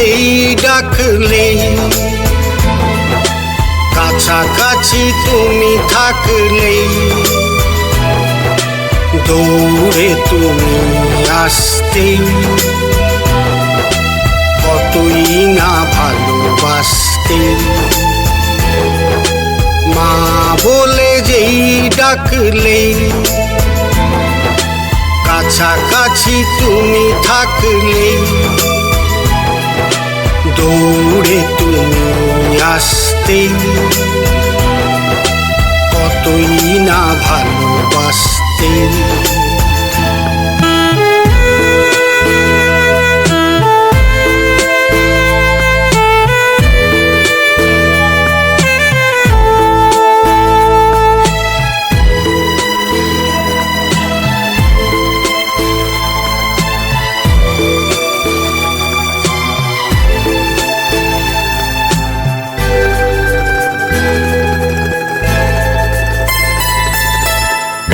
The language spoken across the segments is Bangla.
যেই ডাকলে কাছাকাছি তুমি থাকলে দৌড়ে তুমি আসতে কতই না ভালোবাসতে মা বলে যেই ডাকলে কাছাকাছি তুমি থাকলে দৌড়ে তুমি আসতে। কতই না ভালোবাসতে।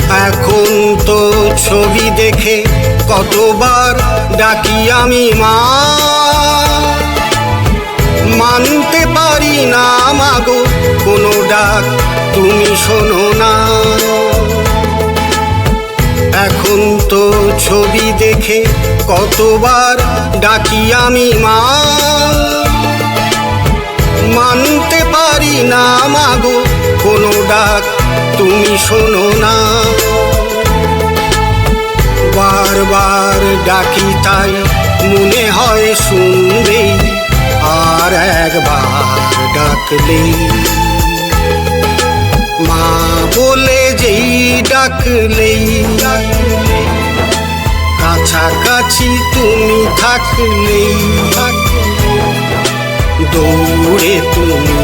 এখন তো ছবি দেখে কতবার ডাকি আমি মা। মানতে পারি না মাগো, কোনো ডাক তুমি শোনো না। এখন তো ছবি দেখে কতবার ডাকি আমি মা। মানতে পারি না মাগো, কোনো ডাক তুমি শোনো না। বারবার ডাকি তাই মনে হয় শুনবে, আর একবার ডাকলে। মা বলে যেই ডাকলেই কাছাকাছি তুমি থাকলেই দৌড়ে তুমি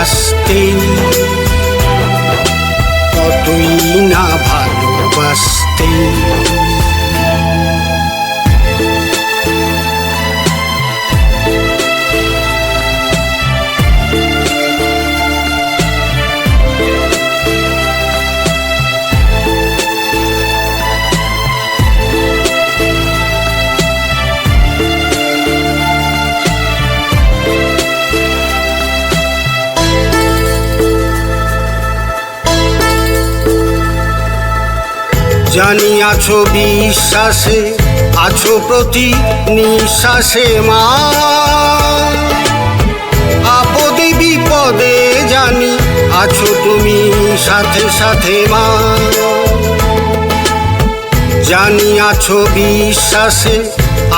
আসতে ভালোবাসতে জানি আছো বিশ্বাসে, আছো প্রতি নিঃশ্বাসে মা। আপদে বিপদে জানি আছো তুমি সাথে সাথে মা। জানি আছো বিশ্বাসে,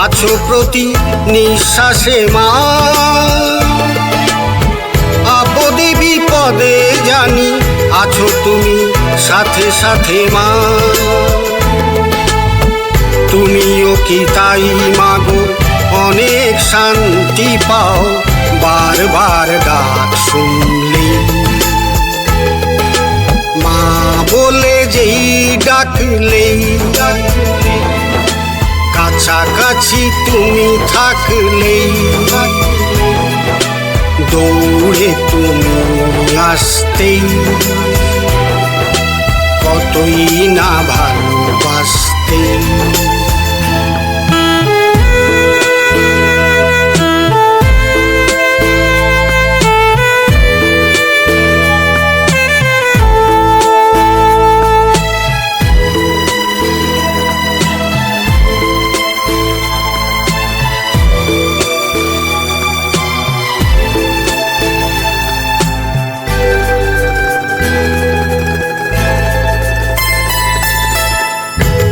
আছো প্রতি নিঃশ্বাসে মা। আপদে বিপদে জানি আছো তুমি সাথে সাথে মা। তুমিও কি তাই মাগো? অনেক শান্তি পাও। বারবার ডাক শুনলে। মা বলে যেই ডাকলে। কাছাকাছি তুমি থাকলে। দৌড়ে তুমি আসতে কতই না ভালোবাসতে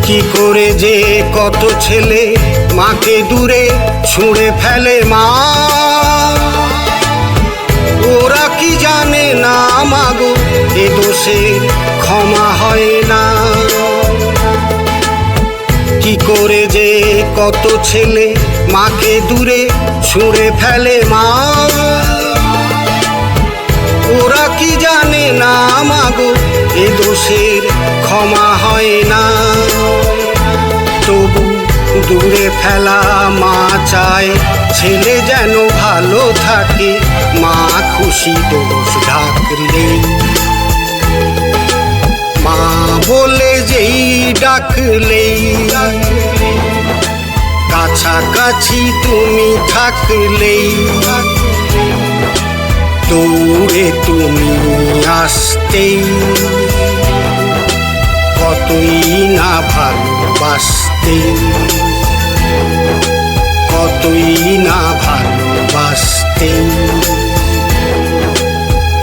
কি করে যে কত ছেলে মাকে দূরে ছুঁড়ে ফেলে মা? ওরা কি জানে না মাগো, এ দোষের ক্ষমা হয় না। কি করে যে কত ছেলে মাকে দূরে ছুঁড়ে ফেলে মা? ওরা কি জানে না মাগো, এ দোষের ক্ষমা হয় না। দূরে ফেলা মা চায়, ছেলে যেন ভালো থাকে, মা খুশি দোষ ঢাকলে মা বলে যেই ডাকলেই কাছাকাছি তুমি থাকলেই দৌড়ে তুমি আসতেই, কতই না ভালোবাসতে কতই না ভালোবাসতে।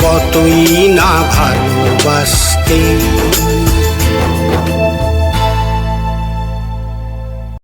কতই না ভালোবাসতে।